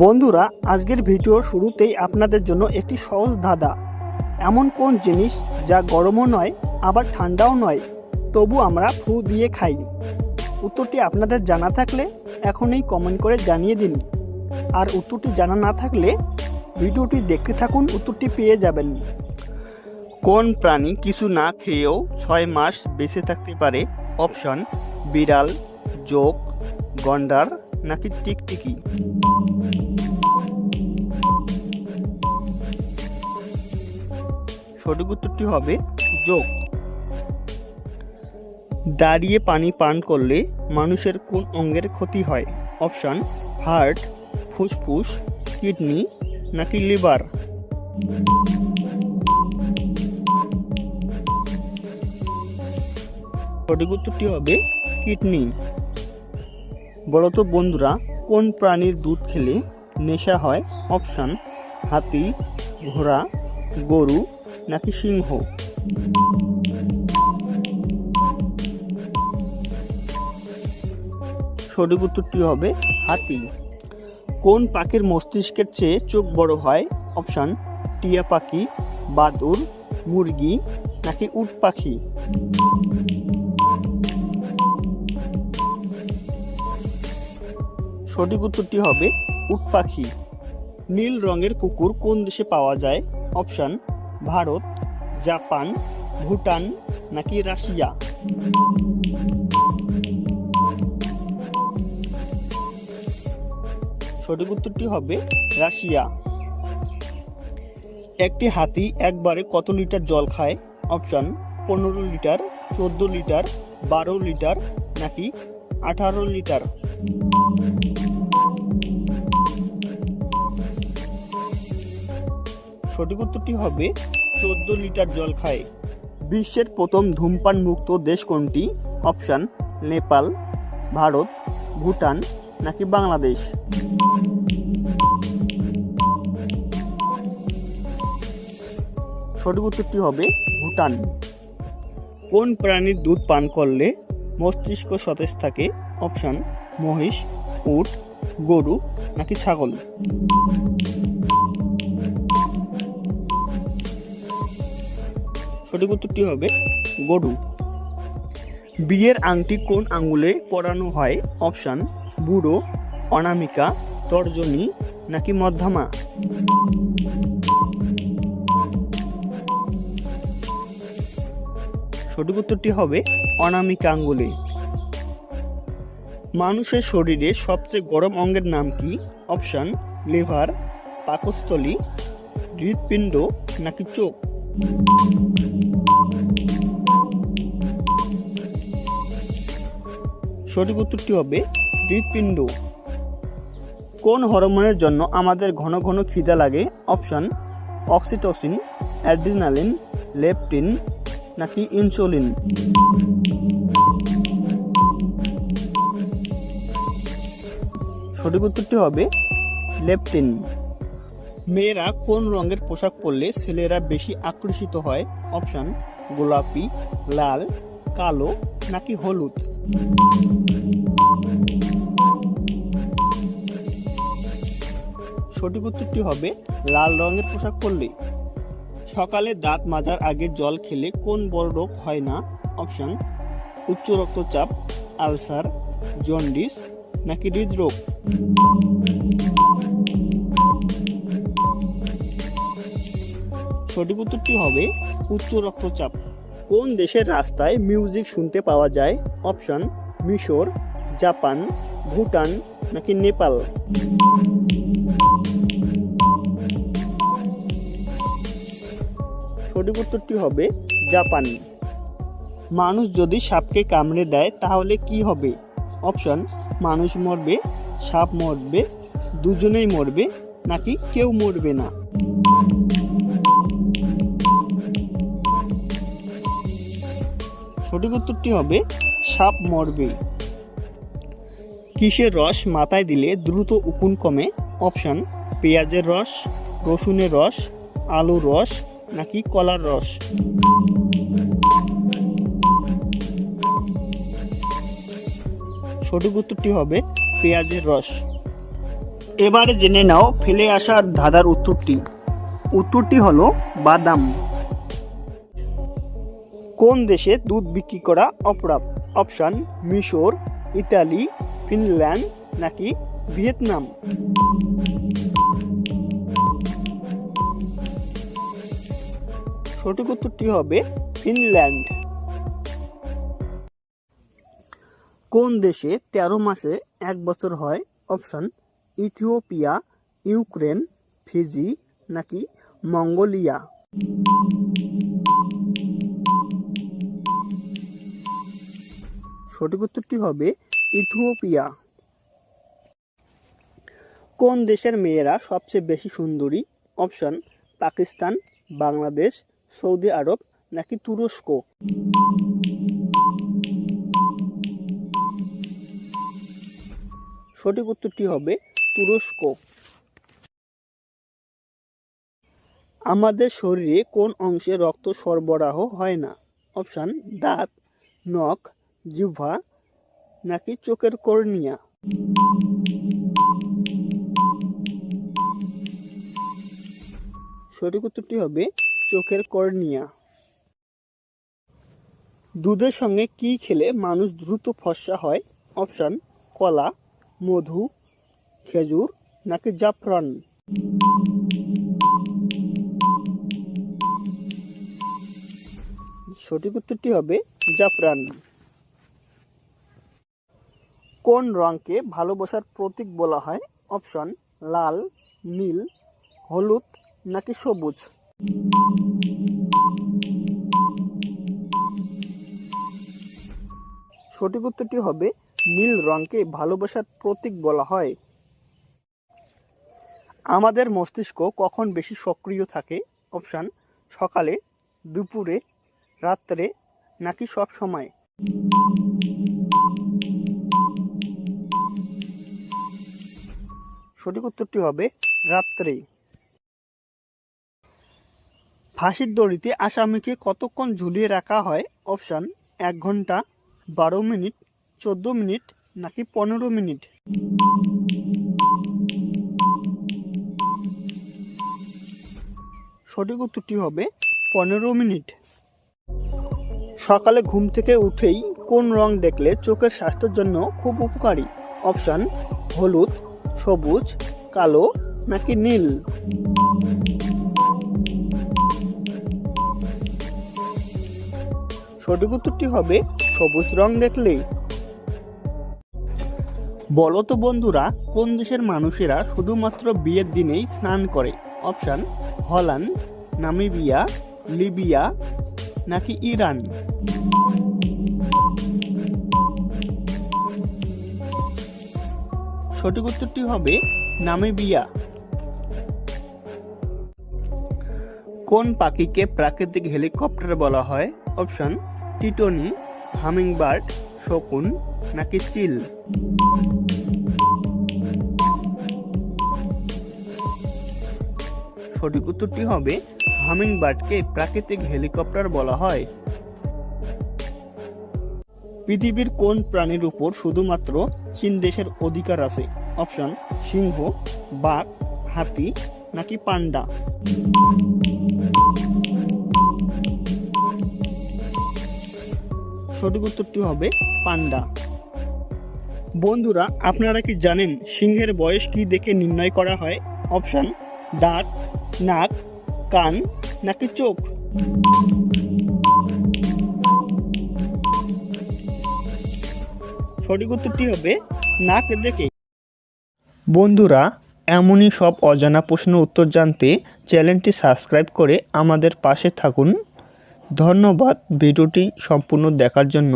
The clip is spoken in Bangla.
বন্ধুরা, আজকের ভিডিওর শুরুতেই আপনাদের জন্য একটি সহজ ধাঁধা। এমন কোন জিনিস যা গরমও নয়, আবার ঠান্ডাও নয়, তবু আমরা ফু দিয়ে খাই? উত্তরটি আপনাদের জানা থাকলে এখনই কমেন্ট করে জানিয়ে দিন। আর উত্তরটি জানা না থাকলে ভিডিওটি দেখতে থাকুন, উত্তরটি পেয়ে যাবেন। কোন প্রাণী কিছু না খেয়েও ছয় মাস বেঁচে থাকতে পারে? অপশন, বিড়াল, জোক, গন্ডার নাকি টিকটিকি? সঠিক উত্তরটি হবে যোগ। দাঁড়িয়ে পানি পান করলে মানুষের কোন অঙ্গের ক্ষতি হয়? অপশান, হার্ট, ফুসফুস, কিডনি নাকি লিভার? সঠিক উত্তরটি হবে কিডনি। বলতো বন্ধুরা, কোন প্রাণীর দুধ খেলে নেশা হয়? অপশান, হাতি, ঘোড়া, গরু নাকি সিংহ? সঠিক উত্তরটি হবে হাতি। কোন পাখির মস্তিষ্কের চেয়ে চোখ বড় হয়? অপশান, টিয়া পাখি, বাদুর, মুরগি নাকি উট পাখি? সঠিক উত্তরটি হবে উট পাখি। নীল রঙের কুকুর কোন দেশে পাওয়া যায়? অপশন ভারত, জাপান, ভুটান নাকি রাশিয়া? সঠিক উত্তরটি হবে রাশিয়া। একটি হাতি একবারে কত লিটার জল খায়? অপশন পনেরো লিটার, চোদ্দ লিটার, বারো লিটার নাকি আঠারো লিটার? সঠিক উত্তরটি হবে চোদ্দ লিটার জল খায়। বিশ্বের প্রথম ধূমপান মুক্ত দেশ কোনটি? অপশান নেপাল ভারত ভুটান নাকি বাংলাদেশ? সঠিক উত্তরটি হবে ভুটান। কোন প্রাণীর দুধ পান করলে মস্তিষ্ক সতেজ থাকে? অপশান মহিষ উট গরু নাকি ছাগল? সঠিক উত্তরটি হবে গরু। বিয়ের আংটি কোন আঙ্গুলে পরানো হয়? অপশান, বুড়ো, অনামিকা, তর্জনী নাকি মধ্যমা? সঠিক উত্তরটি হবে অনামিকা আঙ্গুলে মানুষের শরীরে সবচেয়ে গরম অঙ্গের নাম কি? অপশান, লিভার, পাকস্থলী, হৃৎপিণ্ড নাকি চোখ? সঠিক উত্তরটি হবে হৃৎপিণ্ড। কোন হরমোনের জন্য আমাদের ঘন ঘন খিদা লাগে? অপশান, অক্সিটোসিন, অ্যাড্রিনালিন, লেপটিন নাকি ইনসুলিন? সঠিক উত্তরটি হবে লেপটিন। মেয়েরা কোন রঙের পোশাক পরলে ছেলেরা বেশি আকর্ষিত হয়? অপশান, গোলাপি, লাল, কালো নাকি হলুদ? সঠিক উত্তরটি হবে লাল রঙের পোশাক পরলে। সকালে দাঁত মাজার আগে জল খেলে কোন বড় রোগ হয় না? অপশন, উচ্চ রক্তচাপ, আলসার, জন্ডিস নাকি হৃদরোগ? সঠিক উত্তরটি হবে উচ্চ রক্তচাপ। কোন দেশের রাস্তায় মিউজিক শুনতে পাওয়া যায়? অপশন মিশর, জাপান, ভুটান নাকি নেপাল? সঠিক উত্তরটি হবে জাপান। মানুষ যদি সাপকে কামড়ে দেয়, তাহলে কি হবে? অপশন মানুষ মরবে, সাপ মরবে, দুজনেই মরবে, নাকি কেউ মরবে না? সঠিক উত্তরটি হবে সাপ মরবে। কিসের রস মাথায় দিলে দ্রুত উকুন কমে? অপশন, পেঁয়াজের রস, রসুনের রস, আলুর রস, নাকি কলার রস? সঠিক উত্তরটি হবে পেঁয়াজের রস। এবারে জেনে নাও, ফেলে আসা ধাঁধার উত্তরটি। উত্তরটি হলো বাদাম। কোন দেশে দুধ বিক্রি করা অপরাধ? অপশান, মিশর, ইতালি, ফিনল্যান্ড নাকি ভিয়েতনাম? সঠিক উত্তরটি হবে ফিনল্যান্ড। কোন দেশে তেরো মাসে এক বছর হয়? অপশন, ইথিওপিয়া, ইউক্রেন, ফিজি নাকি মঙ্গোলিয়া? সঠিক উত্তরটি হবে ইথিওপিয়া। কোন দেশের মেয়েরা সবচেয়ে বেশি সুন্দরী? Option, Pakistan, Bangladesh, Saudi Arab নাকি তুরস্ক? সঠিক উত্তরটি হবে তুরস্ক। আমাদের শরীরে কোন অংশে রক্ত সরবরাহ হয় না? অপশান, দাঁত, নখ জিহ্বা নাকি চোখের কর্নিয়া? সঠিক উত্তরটি হবে চোখের কর্নিয়া। দুধের সঙ্গে কি খেলে মানুষ দ্রুত ফর্সা হয়? অপশান, কলা, মধু, খেজুর নাকি জাফরান? সঠিক উত্তরটি হবে জাফরান। কোন রঙকে ভালোবাসার প্রতীক বলা হয়? অপশন, লাল, নীল, হলুদ নাকি সবুজ? সঠিক উত্তরটি হবে নীল রঙকে ভালোবাসার প্রতীক বলা হয়। আমাদের মস্তিষ্ক কখন বেশি সক্রিয় থাকে? অপশান, সকালে, দুপুরে, রাত্রে নাকি সব সময় সঠিক উত্তরটি হবে রাত্রে। ফাঁসির দড়িতে আসামিকে কতক্ষণ ঝুলিয়ে রাখা হয়? অপশান, এক ঘণ্টা, বারো মিনিট, চোদ্দ মিনিট, নাকি পনেরো মিনিট? সঠিক উত্তরটি হবে পনেরো মিনিট। সকালে ঘুম থেকে উঠেই কোন রং দেখলে চোখের স্বাস্থ্যের জন্য খুব উপকারী? অপশান, হলুদ সবুজ, কালো, নাকি নীল? সঠিক উত্তরটি হবে সবুজ রং দেখলে বলো তো বন্ধুরা, কোন দেশের মানুষেরা শুধুমাত্র বিয়ের দিনেই স্নান করে? অপশান, হল্যান্ড, নামিবিয়া, লিবিয়া, নাকি ইরান? সঠিক উত্তরটি হবে নামিবিয়া। কোন পাখিকে প্রাকৃতিক হেলিকপ্টার বলা হয়? অপশন, টিটনি, হামিংবার্ড, শকুন, নাকি চিল? সঠিক উত্তরটি হবে হামিংবার্ডকে প্রাকৃতিক হেলিকপ্টার বলা হয়। পৃথিবীর কোন প্রাণীর উপর শুধুমাত্র চীন দেশের অধিকার আছে? অপশন, সিংহ, বাঘ, হাতি নাকি পান্ডা? সঠিক উত্তরটি হবে পান্ডা। বন্ধুরা, আপনারা কি জানেন সিংহের বয়স কি দেখে নির্ণয় করা হয়? অপশন, দাঁত, নাক, কান নাকি চোখ? সঠিক উত্তরটি হবে নাক দেখে। বন্ধুরা, এমনই সব অজানা প্রশ্ন উত্তর জানতে চ্যানেলটি সাবস্ক্রাইব করে আমাদের পাশে থাকুন। ধন্যবাদ ভিডিওটি সম্পূর্ণ দেখার জন্য।